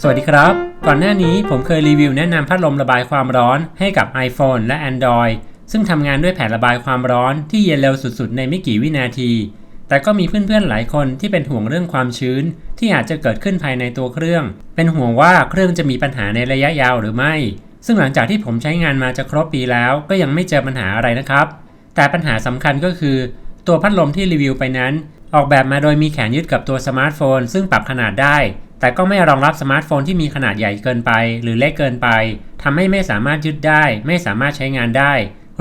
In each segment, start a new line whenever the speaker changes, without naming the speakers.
สวัสดีครับ ก่อนหน้านี้ผมเคยรีวิวแนะนำพัดลมระบายความร้อนให้กับ iPhone และ Android ซึ่งทำงานด้วยแผ่นระบายความร้อนที่เย็นเร็วสุดๆ ในไม่กี่วินาที แต่ก็มีเพื่อนๆหลายคนที่เป็นห่วงเรื่องความชื้น ที่อาจจะเกิดขึ้นภายในตัวเครื่อง เป็นห่วงว่าเครื่องจะมีปัญหาในระยะยาวหรือไม่ ซึ่งหลังจากที่ผมใช้งานมาจะครบปีแล้ว ก็ยังไม่เจอปัญหาอะไรนะครับ แต่ปัญหาสำคัญก็คือ ตัวพัดลมที่รีวิวไปนั้น ออกแบบมาโดยมีแขนยึดกับตัวสมาร์ทโฟน ซึ่งปรับขนาดได้ แต่ก็ไม่รองรับสมาร์ทโฟนที่มีขนาดใหญ่เกินไป หรือเล็กเกินไปทำให้ไม่สามารถยึดได้ ไม่สามารถใช้งานได้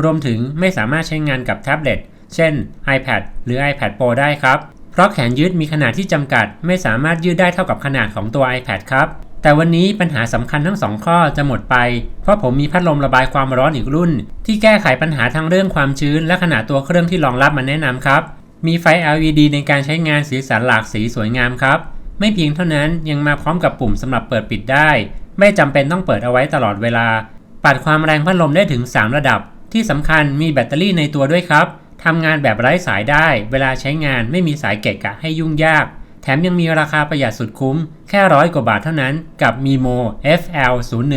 รวมถึงไม่สามารถใช้งานกับแท็บเล็ต เช่น iPad หรือ iPad Pro ได้ครับ เพราะแขนยึดมีขนาดที่จำกัด ไม่สามารถยืดได้เท่ากับขนาดของตัว iPad ครับ แต่วันนี้ปัญหาสำคัญทั้งสองข้อจะหมดไป เพราะผมมีพัดลมระบายความร้อนอีกรุ่น ที่แก้ไขปัญหาทั้งเรื่องความชื้น และขนาดตัวเครื่องที่รองรับมาแนะนำครับ มีไฟ LED ในการใช้งานสีสันหลากสีสวยงามครับ ไม่เพียงเท่านั้นยังมาพร้อมกับปุ่มสำหรับเปิดปิดได้ ไม่จำเป็นต้องเปิดเอาไว้ตลอดเวลา ปัดความแรงพัดลมได้ถึง 3 ระดับ ที่สำคัญมีแบตเตอรี่ในตัวด้วยครับทำงานแบบไร้สายได้ เวลาใช้งานไม่มีสายเกะกะให้ยุ่งยาก แถมยังมีราคาประหยัดสุดคุ้ม แค่ร้อยกว่าบาทเท่านั้น กับ Mimo FL01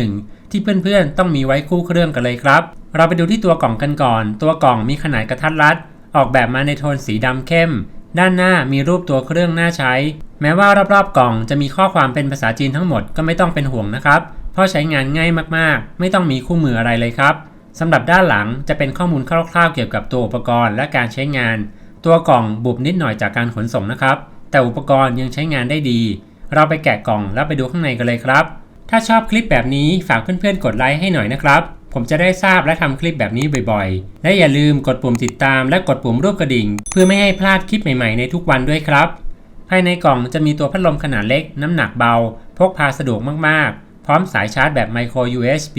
ที่เพื่อนๆ ต้องมีไว้คู่เครื่องกันเลยครับ เราไปดูที่ตัวกล่องกันก่อน ตัวกล่องมีขนาดกระทัดรัด ออกแบบมาในโทนสีดำเข้ม ด้านหน้ามีรูปตัวเครื่องน่าใช้ แม้ว่ารอบๆกล่องจะมีข้อความเป็นภาษาจีนทั้งหมดก็ไม่ต้องเป็นห่วงนะครับ เพราะใช้งานง่ายมากๆ ไม่ต้องมีคู่มืออะไรเลยครับสำหรับด้านหลังจะเป็นข้อมูลคร่าวๆ เกี่ยวกับตัวอุปกรณ์และการใช้งาน ตัวกล่องบุบนิดหน่อยจากการขนส่งนะครับ แต่อุปกรณ์ยังใช้งานได้ดี เราไปแกะกล่องแล้วไปดูข้างในกันเลยครับ ถ้าชอบคลิปแบบนี้ฝากเพื่อนๆกดไลค์ให้หน่อยนะครับ ผมจะได้ทราบและทำคลิปแบบนี้บ่อยๆ และอย่าลืมกดปุ่มติดตามและกดปุ่มรูปกระดิ่ง เพื่อไม่ให้พลาดคลิปใหม่ๆในทุกวันด้วยครับ ภายในกล่องจะมีตัวพัดลมขนาดเล็ก น้ำหนักเบา พกพาสะดวกมากๆ พร้อมสายชาร์จแบบ micro USB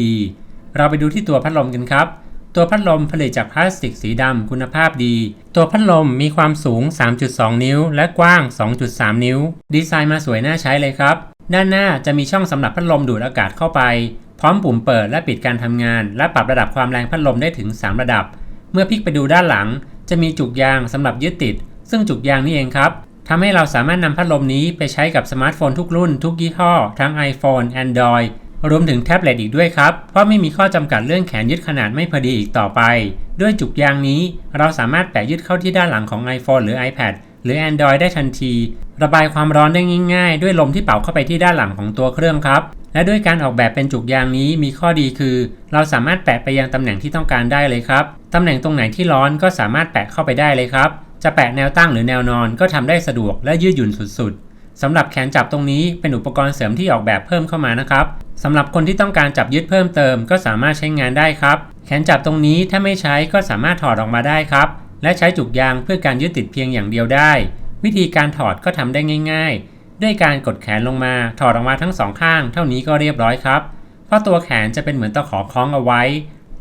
เราไปดูที่ตัวพัดลมกันครับ ตัวพัดลมผลิตจากพลาสติกสีดำคุณภาพดี ตัวพัดลมมีความสูง 3.2 นิ้ว และกว้าง 2.3 นิ้ว ดีไซน์มาสวยน่าใช้เลยครับ ด้านหน้าจะมีช่องสำหรับพัดลมดูดอากาศเข้าไป พร้อมปุ่มเปิดและปิดการทำงาน และปรับระดับความแรงพัดลมได้ถึง 3 ระดับ เมื่อพลิกไปดูด้านหลัง จะมีจุกยางสำหรับยึดติด ซึ่งจุกยางนี่เองครับทำให้เราสามารถนำพัดลมนี้ไปใช้กับสมาร์ทโฟนทุกรุ่นทุกยี่ห้อ ทั้ง iPhone Android รวมถึงแท็บเล็ตอีกด้วยครับ เพราะไม่มีข้อจำกัดเรื่องแขนยึดขนาดไม่พอดีอีกต่อไป ด้วยจุกยางนี้ เราสามารถแปะยึดเข้าที่ด้านหลังของ iPhone หรือ iPad หรือ Android ได้ทันที ระบายความร้อนได้ง่าย ๆ ด้วยลมที่เป่าเข้าไปที่ด้านหลังของตัวเครื่องครับ และด้วยการออกแบบเป็นจุกยางนี้มีข้อดีคือ เราสามารถแปะไปยังตำแหน่งที่ต้องการได้เลยครับตำแหน่งตรงไหนที่ร้อนก็สามารถแปะเข้าไปได้เลยครับ จะแปะแนวตั้งหรือแนวนอนก็ทำได้สะดวกและยืดหยุ่นสุดๆสำหรับแขนจับตรงนี้เป็นอุปกรณ์เสริมที่ออกแบบเพิ่มเข้ามานะครับสำหรับคนที่ต้องการจับยึดเพิ่มเติม ก็สามารถใช้งานได้ครับ แขนจับตรงนี้ถ้าไม่ใช้ก็สามารถถอดออกมาได้ครับ และใช้จุกยางเพื่อการยึดติดเพียงอย่างเดียวได้ วิธีการถอดก็ทำได้ง่าย ๆ ด้วยการกดแขนลงมาถอดออกมาทั้งสองข้าง เท่านี้ก็เรียบร้อยครับ เพราะตัวแขนจะเป็นเหมือนตะขอคล้องเอาไว้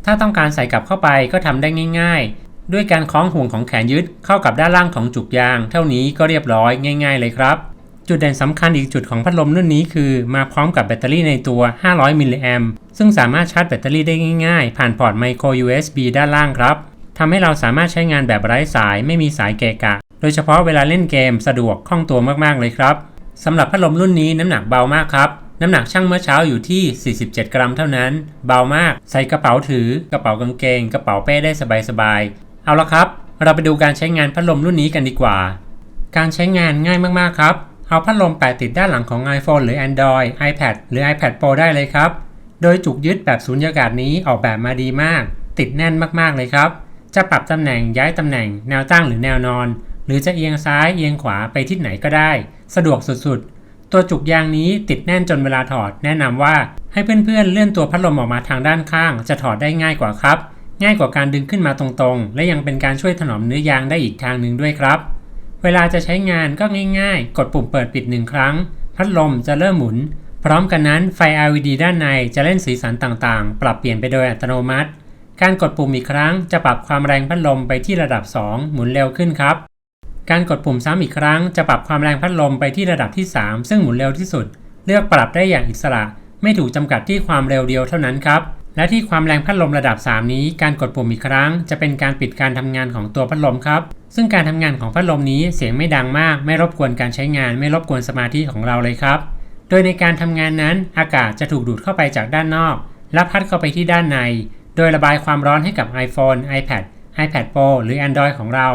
ถ้าต้องการใส่กลับเข้าไปก็ทำได้ง่าย ๆ ด้วยการคล้องห่วงของแขนยึดเข้ากับด้านล่างของจุกยาง เท่านี้ก็เรียบร้อยง่าย ๆ เลยครับ จุดเด่นสำคัญอีกจุดของพัดลมรุ่นนี้คือ มาพร้อมกับแบตเตอรี่ในตัว 500 มิลลิแอมซึ่งสามารถชาร์จแบตเตอรี่ได้ง่ายๆ ผ่านพอร์ต micro USB ด้านล่างครับทำให้เราสามารถใช้งานแบบไร้สายไม่มีสายเกะกะ โดยเฉพาะเวลาเล่นเกมสะดวกคล่องตัวมากๆเลยครับ สำหรับพัดลมรุ่นนี้น้ำหนักเบามากครับ น้ำหนักช่างเมื่อเช้าอยู่ที่ 47 กรัมเท่านั้น เบามาก ใส่กระเป๋าถือกระเป๋ากางเกง กระเป๋าเป้ได้สบายๆ เอาละครับ เราไปดูการใช้งานพัดลมรุ่นนี้กันดีกว่า การใช้งานง่ายมากๆครับ เอาพัดลมแปะติดด้านหลังของ iPhone หรือ Android iPad หรือ iPad Pro ได้เลยครับ โดยจุกยึดแบบสูญญากาศนี้ออกแบบมาดีมาก ติดแน่นมากๆเลยครับ จะปรับตำแหน่งย้ายตำแหน่งแนวตั้งหรือแนวนอน หรือจะเอียงซ้ายเอียงขวาไปทิศไหนก็ได้ สะดวกสุดๆ ตัวจุกยางนี้ติดแน่นจนเวลาถอด แนะนำว่าให้เพื่อนๆเลื่อนตัวพัดลมออกมาทางด้านข้าง จะถอดได้ง่ายกว่าครับ ง่ายกว่าการดึงขึ้นมาตรงๆ และยังเป็นการช่วยถนอมเนื้อยางได้อีกทางหนึ่งด้วยครับ เวลาจะใช้งานก็ง่าย ๆ กดปุ่มเปิดปิดหนึ่งครั้ง พัดลมจะเริ่มหมุน พร้อมกันนั้นไฟ LED ด้านในจะเล่นสีสันต่างๆ ปรับเปลี่ยนไปโดยอัตโนมัติการกดปุ่มอีกครั้งจะปรับความแรงพัดลมไปที่ระดับ 2 หมุนเร็วขึ้นครับ การกดปุ่มซ้ำอีกครั้งจะปรับความแรงพัดลมไปที่ระดับที่ 3 ซึ่งหมุนเร็วที่สุด เลือกปรับได้อย่างอิสระ ไม่ถูกจำกัดที่ความเร็วเดียวเท่านั้นครับ และที่ความแรงพัดลมระดับ 3 นี้ การกดปุ่มอีกครั้ง จะเป็นการปิดการทำงานของตัวพัดลมครับ ซึ่งการทำงานของพัดลมนี้เสียงไม่ดังมาก ไม่รบกวนการใช้งาน ไม่รบกวนสมาธิของเราเลยครับ โดยในการทำงานนั้น อากาศจะถูกดูดเข้าไปจากด้านนอก และพัดเข้าไปที่ด้านใน โดยระบายความร้อนให้กับ iPhone, iPad, iPad Pro หรือ Android ของเรา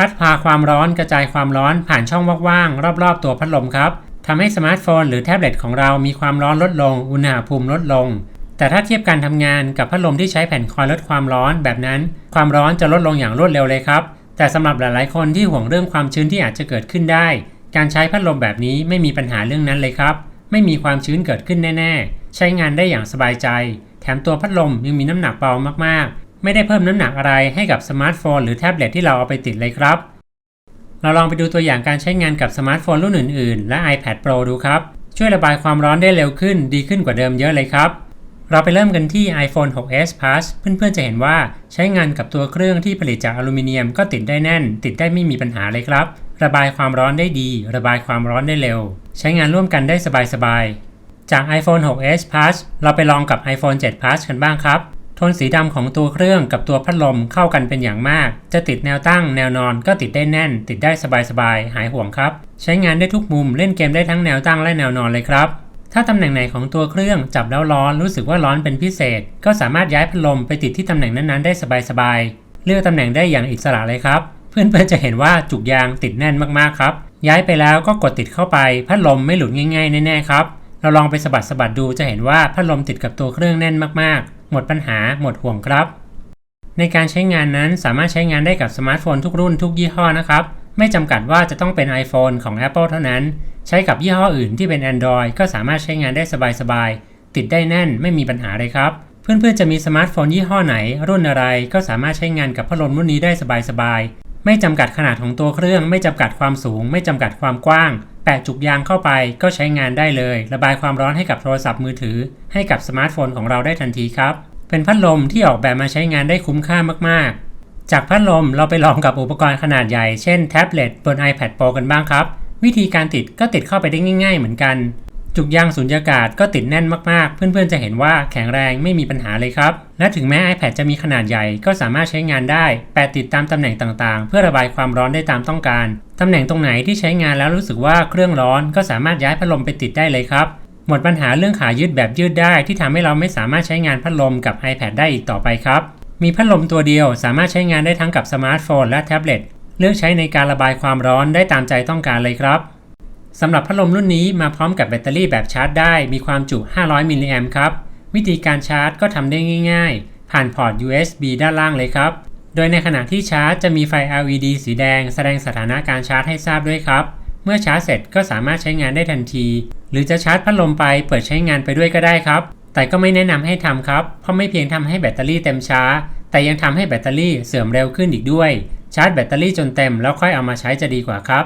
พัดพาความร้อนกระจายความร้อนผ่านช่องว่างๆรอบๆ ตัวพัดลมครับทำให้สมาร์ทโฟนหรือแท็บเล็ตของเรามีความร้อนลดลง อุณหภูมิลดลง แต่ถ้าเทียบการทำงานกับพัดลมที่ใช้แผ่นคอยลดความร้อนแบบนั้น ความร้อนจะลดลงอย่างรวดเร็วเลยครับ แต่สำหรับหลายๆ คนที่ห่วงเรื่องความชื้นที่อาจจะเกิดขึ้นได้ การใช้พัดลมแบบนี้ไม่มีปัญหาเรื่องนั้นเลยครับ ไม่มีความชื้นเกิดขึ้นแน่ ๆ ใช้งานได้อย่างสบายใจ แถมตัวพัดลมยังมีน้ำหนักเบามากๆ ไม่ได้เพิ่มน้ำหนักอะไรให้กับสมาร์ทโฟนหรือแท็บเล็ตที่เราเอาไปติดเลยครับ เราลองไปดูตัวอย่างการใช้งานกับสมาร์ทโฟนรุ่นอื่นๆ และ iPad Pro ดูครับ ช่วยระบายความร้อนได้เร็วขึ้นดีขึ้นกว่าเดิมเยอะเลยครับ เราไปเริ่มกันที่ iPhone 6s Plus เพื่อนๆจะเห็นว่าใช้งานกับตัวเครื่องที่ผลิตจากอลูมิเนียมก็ติดได้แน่น ติดได้ไม่มีปัญหาเลยครับ ระบายความร้อนได้ดี ระบายความร้อนได้เร็ว ใช้งานร่วมกันได้สบายๆจาก iPhone 6s Plus เราไปลองกับ iPhone 7 Plus กันบ้างครับ โทนสีดำของตัวเครื่องกับตัวพัดลมเข้ากันเป็นอย่างมาก จะติดแนวตั้งแนวนอนก็ติดได้แน่น ติดได้สบายๆ หายห่วงครับ ใช้งานได้ทุกมุมเล่นเกมได้ทั้งแนวตั้งและแนวนอนเลยครับ ถ้าตำแหน่งไหนของตัวเครื่องจับแล้วร้อนรู้สึกว่าร้อนเป็นพิเศษ ก็สามารถย้ายพัดลมไปติดที่ตำแหน่งนั้นๆได้สบายๆ เลือกตำแหน่งได้อย่างอิสระเลยครับ เพื่อนๆจะเห็นว่าจุกยางติดแน่นมากๆครับ ย้ายไปแล้วก็กดติดเข้าไปพัดลมไม่หลุดง่าย ๆแน่ๆครับ เราลองไปสะบัดสะบัดดูจะเห็นว่าพัดลมติดกับตัวเครื่องแน่นมากๆ หมดปัญหา หมดห่วงครับ ในการใช้งานนั้นสามารถใช้งานได้กับสมาร์ทโฟนทุกรุ่นทุกยี่ห้อนะครับ ไม่จำกัดว่าจะต้องเป็น iPhone ของ Apple เท่านั้น ใช้กับยี่ห้ออื่นที่เป็น Android ก็สามารถใช้งานได้สบายๆ ติดได้แน่นไม่มีปัญหาเลยครับ เพื่อนๆจะมีสมาร์ทโฟนยี่ห้อไหน รุ่นอะไรก็สามารถใช้งานกับพัดลมรุ่นนี้ได้สบายๆไม่จำกัดขนาดของตัวเครื่อง ไม่จำกัดความสูง ไม่จำกัดความกว้าง แปะจุกยางเข้าไปก็ใช้งานได้เลย ระบายความร้อนให้กับโทรศัพท์มือถือ ให้กับสมาร์ทโฟนของเราได้ทันทีครับ เป็นพัดลมที่ออกแบบมาใช้งานได้คุ้มค่ามากๆ จากพัดลมเราไปลองกับอุปกรณ์ขนาดใหญ่ เช่นแท็บเล็ตบน iPad Pro กันบ้างครับ วิธีการติดก็ติดเข้าไปได้ง่าย ๆ เหมือนกัน จุกยางสุญญากาศก็ติดแน่นมากๆ เพื่อนๆ จะเห็นว่าแข็งแรงไม่มีปัญหาเลยครับ และถึงแม้ iPad จะมีขนาดใหญ่ก็สามารถใช้งานได้ แปะติดตามตำแหน่งต่างๆ เพื่อระบายความร้อนได้ตามต้องการ ตำแหน่งตรงไหนที่ใช้งานแล้วรู้สึกว่าเครื่องร้อนก็สามารถย้ายพัดลมไปติดได้เลยครับ หมดปัญหาเรื่องขายืดแบบยืดได้ ที่ทำให้เราไม่สามารถใช้งานพัดลมกับ iPad ได้อีกต่อไปครับ มีพัดลมตัวเดียวสามารถใช้งานได้ทั้งกับสมาร์ทโฟนและแท็บเล็ต เลือกใช้ในการระบายความร้อนได้ตามใจต้องการเลยครับ สำหรับพัดลมรุ่นนี้มาพร้อมกับแบตเตอรี่แบบชาร์จได้ มีความจุ 500 มิลลิแอมป์ครับ วิธีการชาร์จก็ทำได้ง่ายๆ ผ่านพอร์ต USB ด้านล่างเลยครับ โดยในขณะที่ชาร์จจะมีไฟ LED สีแดง แสดงสถานะการชาร์จให้ทราบด้วยครับ เมื่อชาร์จเสร็จก็สามารถใช้งานได้ทันที หรือจะชาร์จพัดลมไปเปิดใช้งานไปด้วยก็ได้ครับ แต่ก็ไม่แนะนำให้ทำครับ เพราะไม่เพียงทำให้แบตเตอรี่เต็มช้า แต่ยังทำให้แบตเตอรี่เสื่อมเร็วขึ้นอีกด้วย ชาร์จแบตเตอรี่จนเต็มแล้วค่อยเอามาใช้จะดีกว่าครับ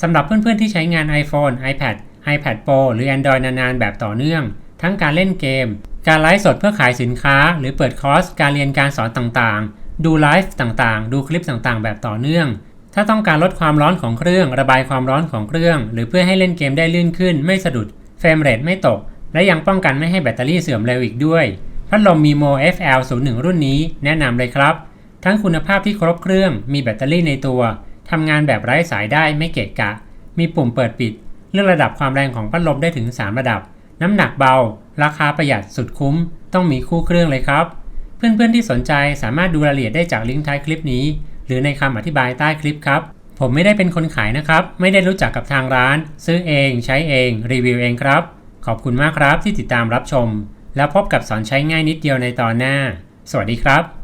สำหรับเพื่อนๆที่ใช้งาน iPhone, iPad, iPad Pro หรือ Android นานๆ แบบต่อเนื่อง ทั้งการเล่นเกม การไลฟ์สดเพื่อขายสินค้า หรือเปิดคอร์สการเรียนการสอนต่างๆ ดูไลฟ์ต่างๆ ดูคลิปต่างๆ แบบต่อเนื่อง ถ้าต้องการลดความร้อนของเครื่อง ระบายความร้อนของเครื่อง หรือเพื่อให้เล่นเกมได้ลื่นขึ้น ไม่สะดุด เฟรมเรทไม่ตก และยังป้องกันไม่ให้แบตเตอรี่เสื่อมเร็วอีกด้วย พัดลม Mimo FL01 รุ่นนี้แนะนำเลยครับ ทั้งคุณภาพที่ครบเครื่อง มีแบตเตอรี่ในตัว ทำงานแบบไร้สายได้ไม่เกะกะ มีปุ่มเปิดปิด เลือกระดับความแรงของพัดลมได้ถึง 3 ระดับ น้ำหนักเบา ราคาประหยัดสุดคุ้ม ต้องมีคู่เครื่องเลยครับ เพื่อนๆที่สนใจสามารถดูรายละเอียดได้จากลิงก์ท้ายคลิปนี้ หรือในคำอธิบายใต้คลิปครับ ผมไม่ได้เป็นคนขายนะครับ ไม่ได้รู้จักกับทางร้าน ซื้อเอง ใช้เอง รีวิวเองครับ ขอบคุณมากครับที่ติดตามรับชม แล้วพบกับสอนใช้ง่ายนิดเดียวในตอนหน้า สวัสดีครับ